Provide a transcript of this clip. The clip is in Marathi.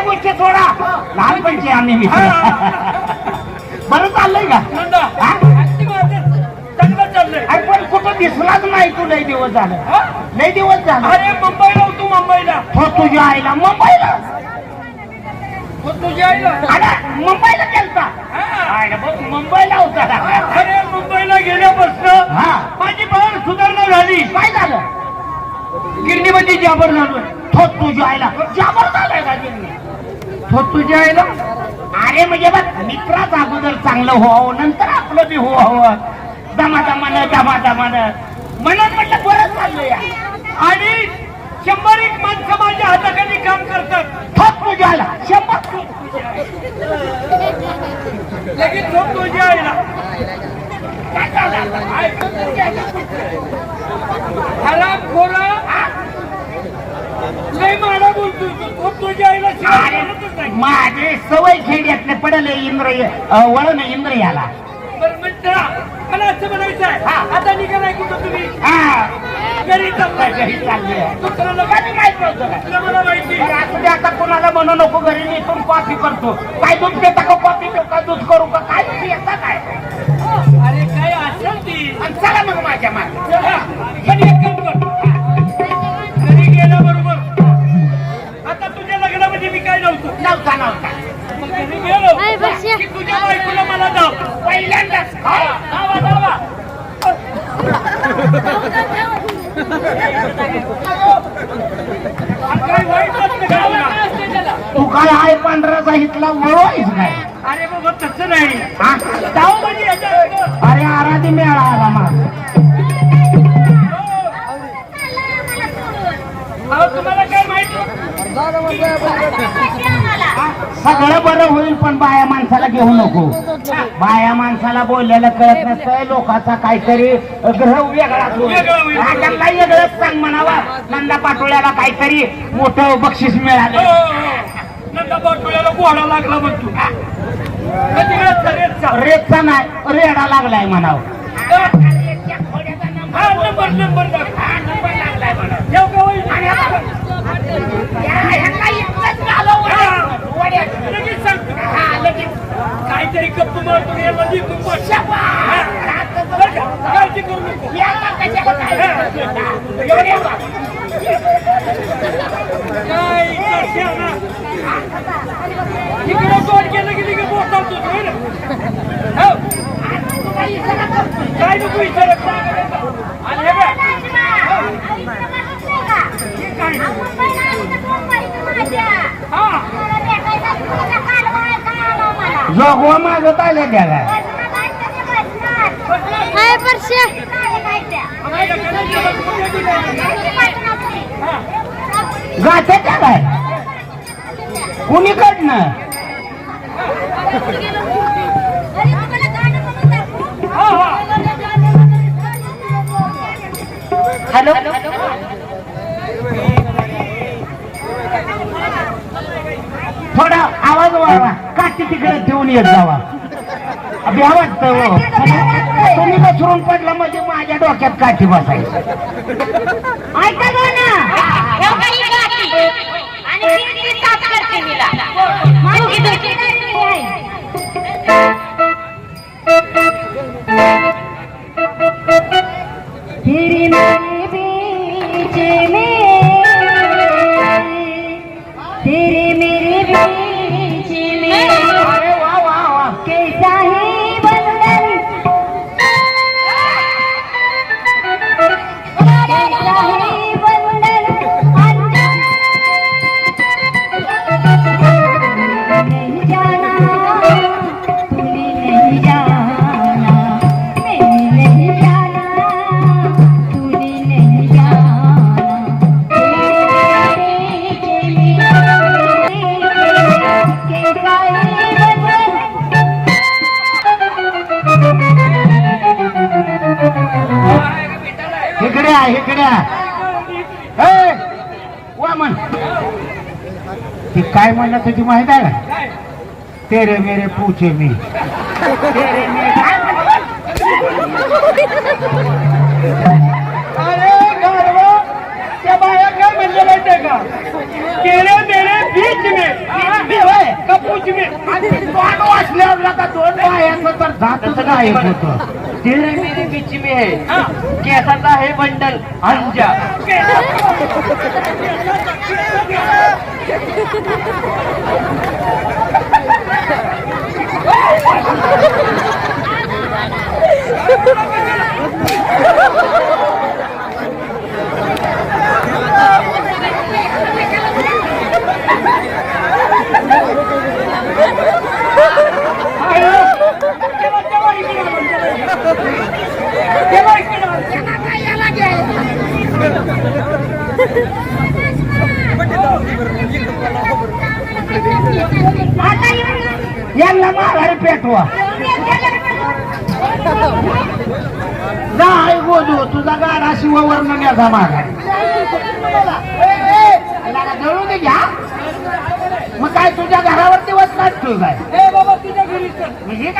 गोष्टी लहानपणची आम्ही बरं चाललंय का पण कुठं दिसलाच नाही तू लय दिवस झालं? लय दिवस झालं अरे मुंबईला होतो मुंबईला हो तुझ्या आईला मुंबईला हो तुझ्या आईला मुंबईला गेलता हा. मुंबईला होता अरे गेल्यापासून हा. माझी बाहेर सुधारणा झाली. काय झालं? गिरणीमध्ये जाबर झालोय तो तुझ्या आईला. जाबर झालाय का गिरणी? हो तुझ्या आईला? अरे म्हणजे बघ मित्राच अगोदर चांगलं व्हावं नंतर आपलं बी व्हावं. दमा दमानं दमा दमानं म्हणून म्हटलं बरं चाललं या. आणि शंभर एक माणसं माझ्या हाताखाली काम करतात. ठोक तुझ्या आईला. शंभर लगेच हो तुझ्या आईला काय झालं? खराब खोरा लय माडा बोलतोय तू. हो तुझ्या आईला शिवाय अरे बोलतच नाही. माझे सवय खेड्यातले पडले इंद्र वळण इंद्र याला बरं म्हणता मला असं म्हणायचं आहे. आता निघालाय कुठं तुम्ही? हा. घरी चाललाय. घरी चालले दुसऱ्याला कधी माहीत नव्हतं का? तुला मला माहिती बरं, असू दे आता कोणाला म्हणू नको घरी नेसून कॉफी करतो. काय दूध देता का कॉफी देऊ का दूध करू का? काय दूध येता काय? अरे काय असेल ती? आणि चला मग माझ्या मागे. तू काय आहे पांढरा इथला वळवायच काय अरे बाबा तसं नाही. सगळं बरं होईल पण बाया माणसाला घेऊ नको. बाया माणसाला बोललेलं कळत नसतं लोकांचा काहीतरी ग्रह वेगळा. हा, त्यांना वेगळंच सांग म्हणावा. नंदा पाटोळ्याला काहीतरी मोठं बक्षीस हो, मिळालं हो. नंदा पाटोळ्याला घोडा लागला म्हणतो. रेतचा नाही रेडा लागलाय म्हणावं. हा, नंबर नंबर दाख. ठेव का वहिनी? लगेच सांगतो. काहीतरी गप्प मारतो याला जिंकून बस. हा. बरं का? काळजी करू नको काय इकडे तोड केलं की तिकडे बोटावतो तो, ना? हो. काय नको विचारत आणि हे बघ, हा जोगवा मागत आले त्याला हाय परश्या गाठे काय कुणीकडनं हॅलो? काठी तिकडे ठेवून येत जावा. भ्या वाटतं हो. तुम्ही बसरून पडलं म्हणजे माझ्या डोक्यात काठी बसायची. ऐका ना. ती काय म्हणलं तुझी माहीत आहे का? तेरे मेरे पूछे मी. तेरे मेरे तेरे मेरे बीच कपूच वाचल्यावर का दोन वायाचं तर जातच नाही होत. तेरे मेरे बीच में है हा. केसाचा आहे बंडल अंजा तेव्हा- माघारी पेटवा. जा आई गोदू तुझा गाडा शिववर्ण याचा माघारी जळू दे घ्या. मग काय तुझ्या घरावर दिवस काढतोय काय ए बाबा तुझ्या घरी चल. म्हणजे